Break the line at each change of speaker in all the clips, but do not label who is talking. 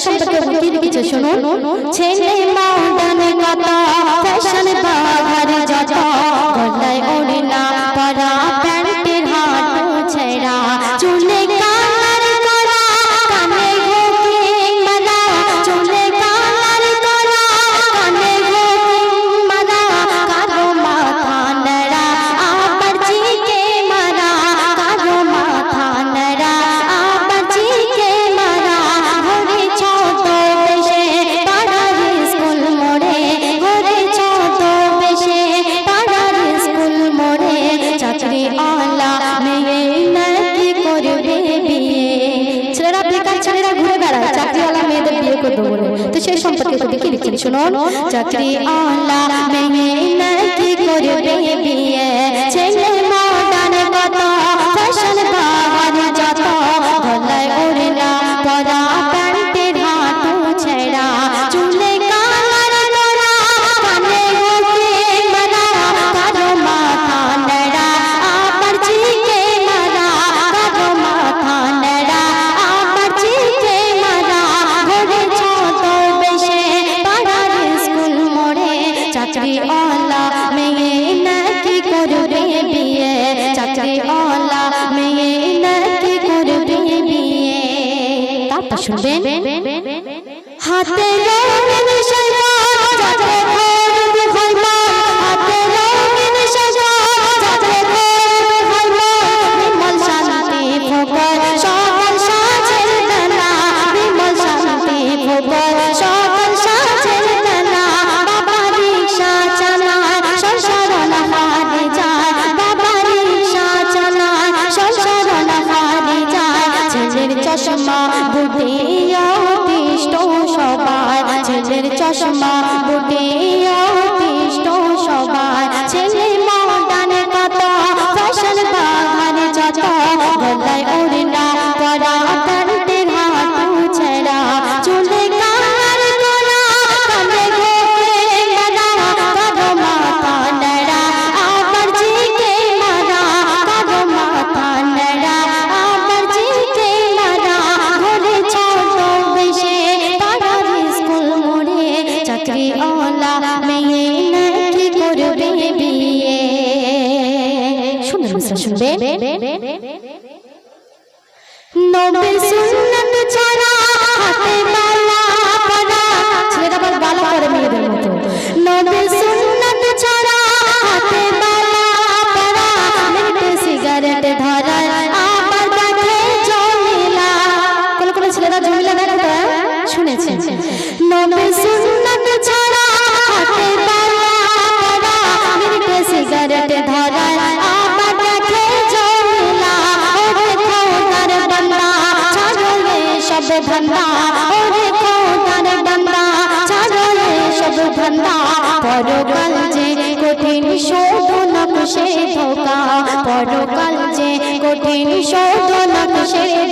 সম্পর্কে শুনুন শুনুন চাকরি আল্লাহ মেয়ে নাকি করবে নবীর সুন্নাত ছাড়া হাতে বালা পরা ছেলেরা বালা পরে মেয়েদের সব ধান্দা, ওরে কোদার ডান্দা ছাড়ো সব ধান্দা। পরকাল যে কঠিন শোধন সে ধোকা, পরকাল যে কঠিন শোধন সে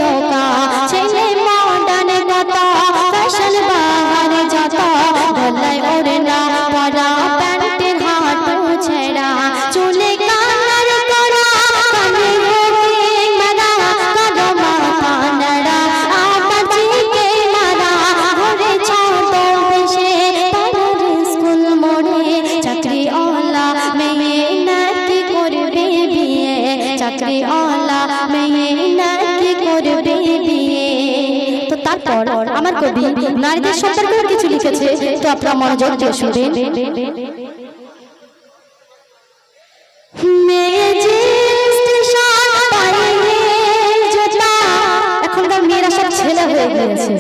আপনার মনোযোগ দিয়ে শুনবেন। এখনকার মেয়েরা সব ছেলে হয়ে গেছে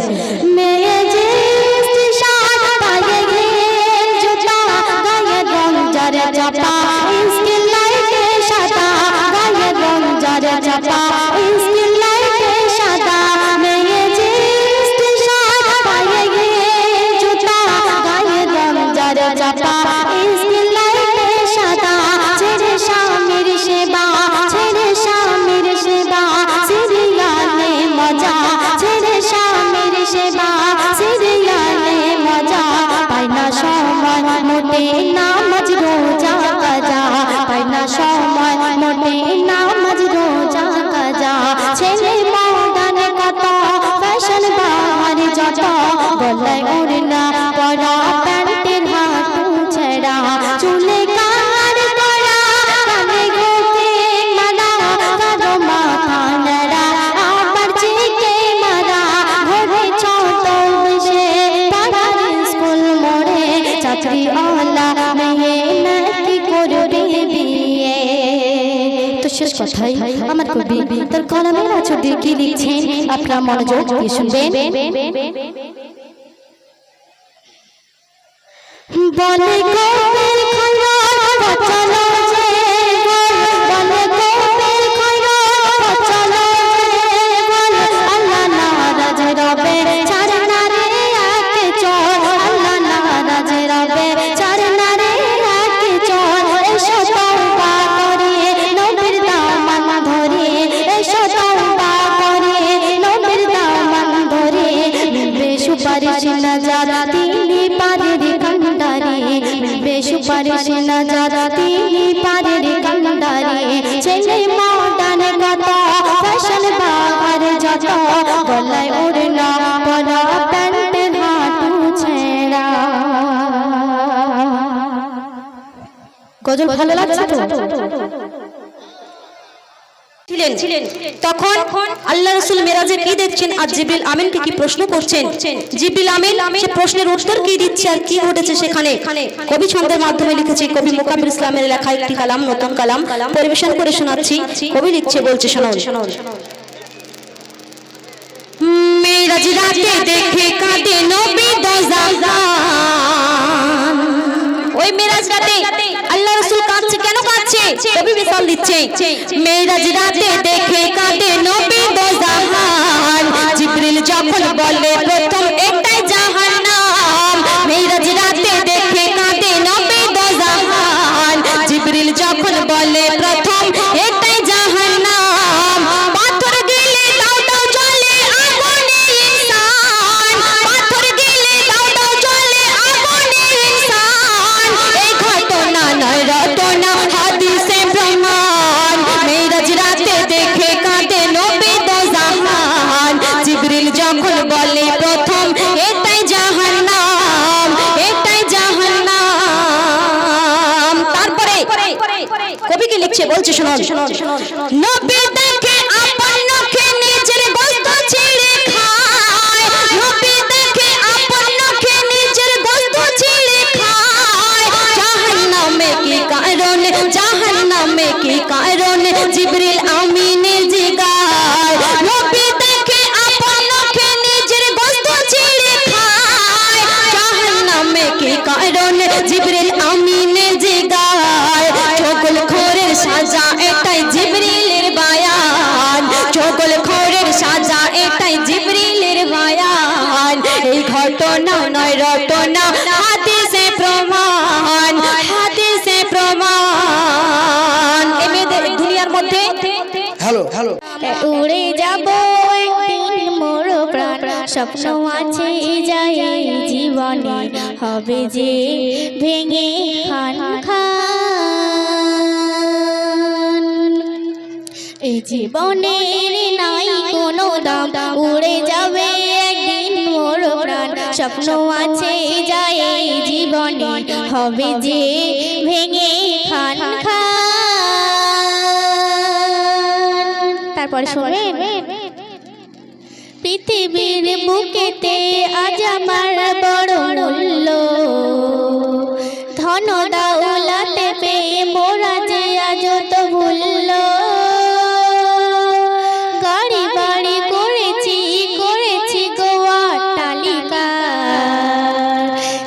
কথাই আমার কবি তার কলমের লিখছেন। আপনার মনোযোগ শুনবেন। বলে গলায় ওড়ে পরা প্যান্টের হাঁটু ছেঁড়া গজল ভালো লাগছে তো?
ছিলেন। ছিলেন। তখন আল্লাহ রসুল মেরাজে কি দেখছেন? আর জিবিল আমিনকে কি প্রশ্ন করছেন? জিবিল আমিন সে প্রশ্নের উত্তর কি দিচ্ছে আর কি ঘটেছে সেখানে? কবি ছন্দের মাধ্যমে লিখেছি কবি মোকাবির ইসলামের লেখা একটি কালাম নতুন কালাম। পরিবেশন করে শোনাচ্ছি। কবি লিখছে বলছে শোনাও। মেরাজ রাতে দেখে কাঁদে নবী দোজাহান ওই মেরাজ আল্লাহ রাসূল কেন কাঁদছে? কবি মিসাল দিচ্ছে। দেখে কাঁদে নবী দোজাহান জিবরিল যখন বলে প্রথম একটাই বলছে শুনুন। নয় হাদিসে প্রমাণ হাদিসে প্রমাণ। এই দুনিয়ার মধ্যে
হ্যালো হ্যালো।
উড়ে যাব মোর প্রাণ। স্বপ্ন আছে যাই জীবনে হবে যে ভেঙে খান খান। এই জীবনের নাই কোনো দাম। উড়ে যাবে প্রাণ স্বপ্ন আছে যায় জীবনে হবে যে ভেঙে খান খান। তারপরে পৃথিবীর বুকেতে আজ আমার বড় ধন ধন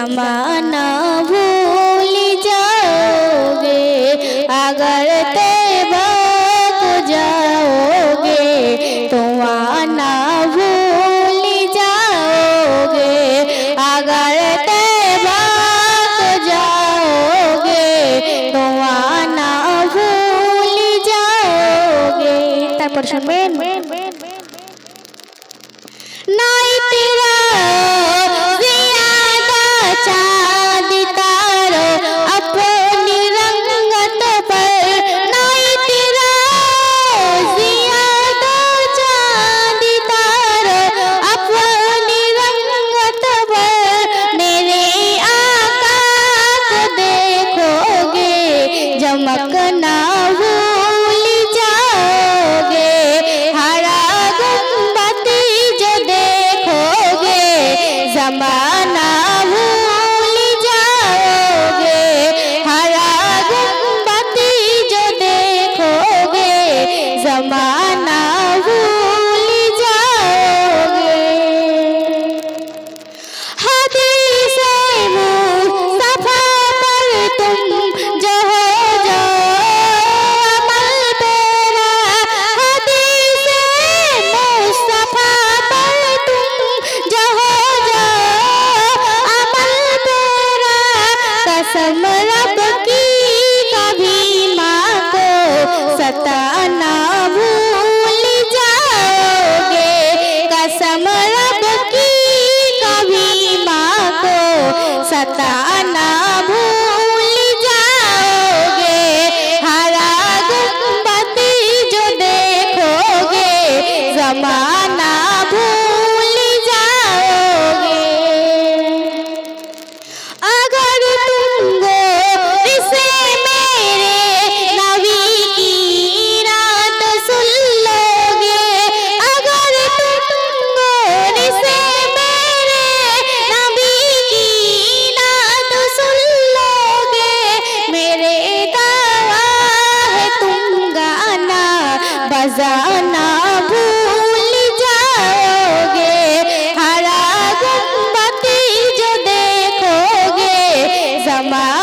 জামানা रब की कभी माँ को सताना भूल जाओगे। कसम रब की कभी माँ को सताना भूल जाओगे। हरा गुंबद जो देखोगे,
जमा sama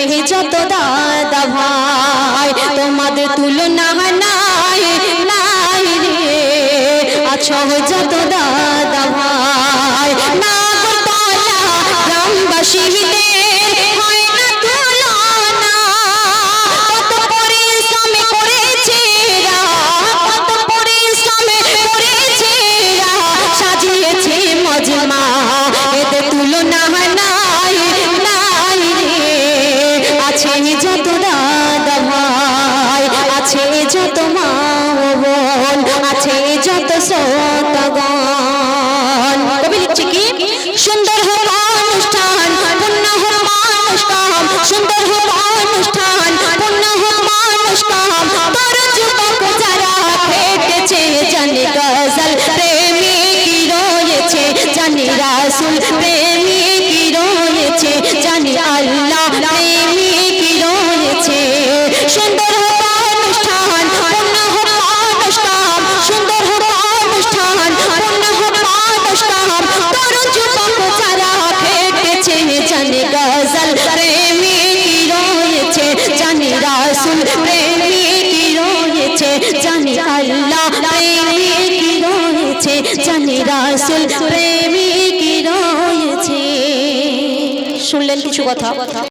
হে যত দাদা ভাই তোমাদের তুলনা নাই নাই রে। আচ্ছা যত মা বল আছে যত সব কথা।